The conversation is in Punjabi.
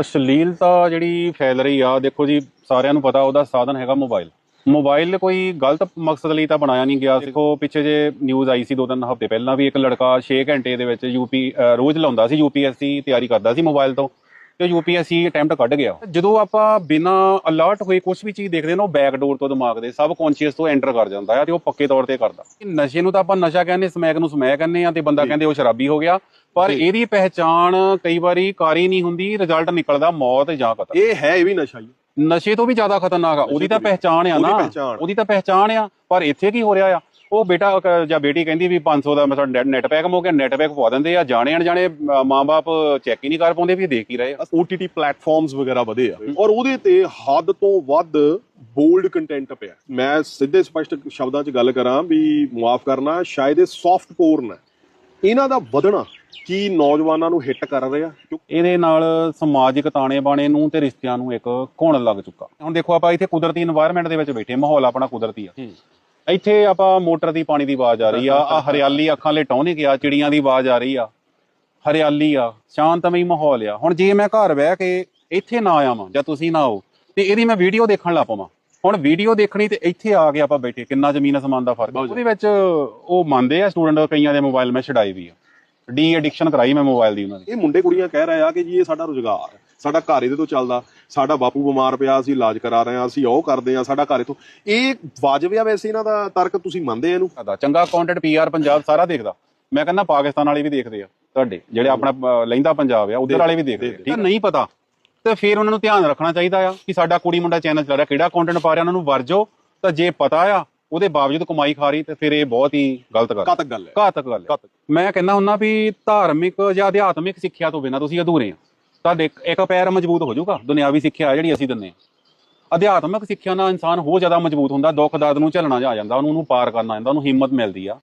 ਅਸ਼ਲੀਲਤਾ ਜਿਹੜੀ ਫੈਲ ਰਹੀ ਆ, ਦੇਖੋ ਜੀ, ਸਾਰਿਆਂ ਨੂੰ ਪਤਾ ਉਹਦਾ ਸਾਧਨ ਹੈਗਾ ਮੋਬਾਈਲ। ਮੋਬਾਈਲ ਕੋਈ ਗਲਤ ਮਕਸਦ ਲਈ ਤਾਂ ਬਣਾਇਆ ਨਹੀਂ ਗਿਆ। ਦੇਖੋ, ਪਿੱਛੇ ਜੇ ਨਿਊਜ਼ ਆਈ ਸੀ ਦੋ ਤਿੰਨ ਹਫ਼ਤੇ ਪਹਿਲਾਂ ਵੀ ਇੱਕ ਲੜਕਾ 6 ਘੰਟੇ ਦੇ ਵਿੱਚ ਯੂਪੀ ਰੋਜ਼ ਲਾਉਂਦਾ ਸੀ ਯੂਪੀਐਸਸੀ ਤਿਆਰੀ ਕਰਦਾ ਸੀ ਮੋਬਾਈਲ ਤੋਂ। ਤੇ ਯੂਪੀਐਸਸੀ ਅਟੈਂਪਟ ਕੱਢ ਗਿਆ। ਜਦੋਂ ਆਪਾਂ ਬਿਨਾ ਅਲਰਟ ਹੋਏ ਕੁਝ ਵੀ ਚੀਜ਼ ਦੇਖਦੇ ਨਾ ਉਹ ਬੈਕ ਡੋਰ ਤੋਂ ਦਿਮਾਗ ਦੇ ਸਬ ਕੌਨਸ਼ੀਅਸ ਤੋਂ ਐਂਟਰ ਕਰ ਜਾਂਦਾ ਹੈ ਤੇ ਉਹ ਪੱਕੇ ਤੌਰ ਤੇ ਕਰਦਾ। ਨਸ਼ੇ ਨੂੰ ਤਾਂ ਆਪਾਂ ਨਸ਼ਾ ਕਹਿੰਦੇ ਸਮੈਕ ਨੂੰ ਸਮੈਕ ਕਹਿੰਦੇ ਆ ਤੇ ਬੰਦਾ ਕਹਿੰਦੇ ਉਹ ਸ਼ਰਾਬੀ ਹੋ ਗਿਆ। ਪਰ ਇਹਦੀ ਪਹਿਚਾਣ ਕਈ ਵਾਰੀ ਕਾਰੀ ਨਹੀਂ ਹੁੰਦੀ ਰਿਜ਼ਲਟ ਨਿਕਲਦਾ ਮੌਤ ਜਾਂ ਕਤਲ। ਇਹ ਹੈ ਇਹ ਵੀ ਨਸ਼ਾ ਹੀ ਹੈ। ਨਸ਼ੇ ਤੋਂ ਵੀ ਜ਼ਿਆਦਾ ਖਤਰਨਾਕ ਆ ਉਹਦੀ ਤਾਂ। ਪਹਿਚਾਣ ਆ ਨਾ। ਉਹਦੀ ਤਾਂ ਪਹਿਚਾਣ ਆ ਪਰ ਇੱਥੇ ਕੀ ਹੋ ਰਿਹਾ ਆ? ਉਹ ਬੇਟਾ ਜਾਂ ਬੇਟੀ ਕਹਿੰਦੀ ਵੀ 500 ਦਾ ਮਤਲਬ ਨੈਟ- ਪੈਕ ਹੋ ਗਿਆ ਨੈਟ ਪੈਕ ਪਵਾ ਦਿੰਦੇ ਆ। ਜਾਣੇ ਅਣਜਾਣੇ ਅ, ਮਾਂ-ਬਾਪ ਚੈੱਕ ਹੀ ਨਹੀਂ ਕਰ ਪਾਉਂਦੇ ਵੀ ਇਹ ਦੇਖ ਹੀ ਰਹੇ ਆ। OTT ਪਲੇਟਫਾਰਮਸ ਵਗੈਰਾ ਵਧੇ ਆ। ਔਰ ਉਹਦੇ ਤੇ ਹੱਦ ਤੋਂ ਵੱਧ ਬੋਲਡ ਕੰਟੈਂਟ ਪਿਆ ਮੈਂ ਸਿੱਧੇ ਸਪਸ਼ਟ ਸ਼ਬਦਾਂ 'ਚ ਗੱਲ ਕਰਾਂ ਵੀ ਮਾਫ ਕਰਨਾ ਸ਼ਾਇਦ ਇਹ ਸੌਫਟ ਪੋਰਨ ਹੈ। ਇਹਨਾਂ ਦਾ ਵਧਣਾ ਕੀ ਨੌਜਵਾਨਾਂ ਨੂੰ ਹਿੱਟ ਕਰ ਰਿਹਾ ਇਹਦੇ ਨਾਲ ਸਮਾਜਿਕ ਤਾਣੇ ਬਾਣੇ ਨੂੰ ਤੇ ਰਿਸ਼ਤਿਆਂ ਨੂੰ ਇੱਕ ਘੁਣ ਲੱਗ ਚੁੱਕਾ। ਹੁਣ ਦੇਖੋ ਆਪਾਂ ਇੱਥੇ ਕੁਦਰਤੀ এনवायरमेंट ਦੇ ਵਿੱਚ ਬੈਠੇ ਮਾਹੌਲ ਆਪਣਾ ਕੁਦਰਤੀ ਆ। ਇੱਥੇ ਆਪਾਂ ਮੋਟਰ ਦੀ ਪਾਣੀ ਦੀ ਆਵਾਜ਼ ਆ ਰਹੀ ਆ ਆ ਹਰਿਆਲੀ ਅੱਖਾਂ ਲਈ ਟੌਣੇ ਗਿਆ ਚਿੜੀਆਂ ਦੀ ਆਵਾਜ਼ ਆ ਰਹੀ ਆ ਹਰਿਆਲੀ ਆ ਸ਼ਾਂਤਮਈ ਮਾਹੌਲ ਆ। ਹੁਣ ਜੇ ਮੈਂ ਘਰ ਬਹਿ ਕੇ ਇੱਥੇ ਨਾ ਆਵਾਂ ਜਾਂ ਤੁਸੀਂ ਨਾ ਆਓ ਤੇ ਇਹਦੀ ਮੈਂ ਵੀਡੀਓ ਦੇਖਣ ਲੱਗ ਪਵਾਂ। ਹੁਣ ਵੀਡੀਓ ਦੇਖਣੀ ਤੇ ਇੱਥੇ ਆ ਕੇ ਆਪਾਂ ਬੈਠੇ ਕਿੰਨਾ ਜ਼ਮੀਨ ਅਸਮਾਨ ਦਾ ਫ਼ਰਕ ਉਹਦੇ ਵਿੱਚ ਉਹ ਮੰਨਦੇ ਆ ਸਟੂਡੈਂਟ ਕਈਆਂ ਦੇ ਮੋਬਾਈਲ ਮੈਂ ਛਡਾਈ ਵੀ ਆ। ਡੀ ਐਡਿਕਸ਼ਨ ਕਰਾਈ ਮੈਂ ਮੋਬਾਈਲ ਦੀ ਉਹਨਾਂ ਦੀ। ਇਹ ਮੁੰਡੇ ਕੁੜੀਆਂ ਕਹਿ ਰਹੇ ਆ ਕਿ ਜੀ ਇਹ ਸਾਡਾ ਰੋਜ਼ਗਾਰ ਹੈ ਸਾਡਾ ਘਰ ਇਹਦੇ ਤੋਂ ਚੱਲਦਾ ਸਾਡਾ ਬਾਪੂ ਬਿਮਾਰ ਪਿਆ ਅਸੀਂ ਇਲਾਜ ਕਰਾ ਰਹੇ ਆ ਅਸੀਂ ਉਹ ਕਰਦੇ ਆ ਸਾਡਾ ਘਰ ਇਥੋਂ। ਇਹ ਵਾਜਬ ਆ ਵੈਸੇ ਇਹਨਾਂ ਦਾ ਤਰਕ ਤੁਸੀਂ ਮੰਨਦੇ ਆ ਇਹਨੂੰ? ਦਾ ਚੰਗਾ ਕੰਟੈਂਟ ਪੀਆਰ ਪੰਜਾਬ ਸਾਰਾ ਦੇਖਦਾ। ਮੈਂ ਕਹਿੰਦਾ ਪਾਕਿਸਤਾਨ ਵਾਲੇ ਵੀ ਦੇਖਦੇ ਆ ਤੁਹਾਡੇ ਜਿਹੜੇ ਆਪਣਾ ਲਹਿੰਦਾ ਪੰਜਾਬ ਆ ਉਧਰ ਵਾਲੇ ਵੀ ਦੇਖਦੇ ਆ। ਠੀਕ ਨਹੀਂ ਪਤਾ ਤੇ ਫਿਰ ਉਹਨਾਂ ਨੂੰ ਧਿਆਨ ਰੱਖਣਾ ਚਾਹੀਦਾ ਆ ਕਿ ਸਾਡਾ ਕੁੜੀ ਮੁੰਡਾ ਚੈਨਲ ਚੱਲ ਰਿਹਾ ਕਿਹੜਾ ਕੰਟੈਂਟ ਪਾ ਰਿਹਾ ਉਹਨਾਂ ਨੂੰ ਵਰਜੋ ਤਾਂ ਜੇ ਪਤਾ ਆ ਉਹਦੇ ਬਾਵਜੂਦ ਕਮਾਈ ਖਾ ਰਹੀ ਤੇ ਫਿਰ ਇਹ ਬਹੁਤ ਹੀ ਗਲਤ ਗੱਲ ਘਾਤਕ ਗੱਲ ਹੈ। ਘਾਤਕ ਗੱਲ ਹੈ। ਘਾਤਕ। ਮੈਂ ਕਹਿੰਦਾ ਹੁੰਨਾ ਵੀ ਧਾਰਮਿਕ ਜਾਂ ਅਧਿਆਤਮਿਕ ਸਿੱਖਿਆ ਤੋਂ ਬਿਨਾਂ ਤੁਸੀਂ ਅਧੂਰੇ ਆ। ਤੁਹਾਡੇ ਇੱਕ- ਇੱਕ ਪੈਰ ਮਜ਼ਬੂਤ ਹੋ ਜਾਊਗਾ ਦੁਨਿਆਵੀ ਸਿੱਖਿਆ ਜਿਹੜੀ ਅਸੀਂ ਦਿੰਨੇ ਆ ਅਧਿਆਤਮਿਕ ਸਿੱਖਿਆ ਨਾਲ ਇਨਸਾਨ ਹੋਰ ਜ਼ਿਆਦਾ ਮਜ਼ਬੂਤ ਹੁੰਦਾ ਦੁੱਖ ਦਰਦ ਨੂੰ ਝੱਲਣਾ ਜਾ ਜਾਂਦਾ ਉਹਨੂੰ ਉਹਨੂੰ ਪਾਰ ਕਰਨਾ ਜਾਂਦਾ ਉਹਨੂੰ ਹਿੰਮਤ ਮਿਲਦੀ ਆ।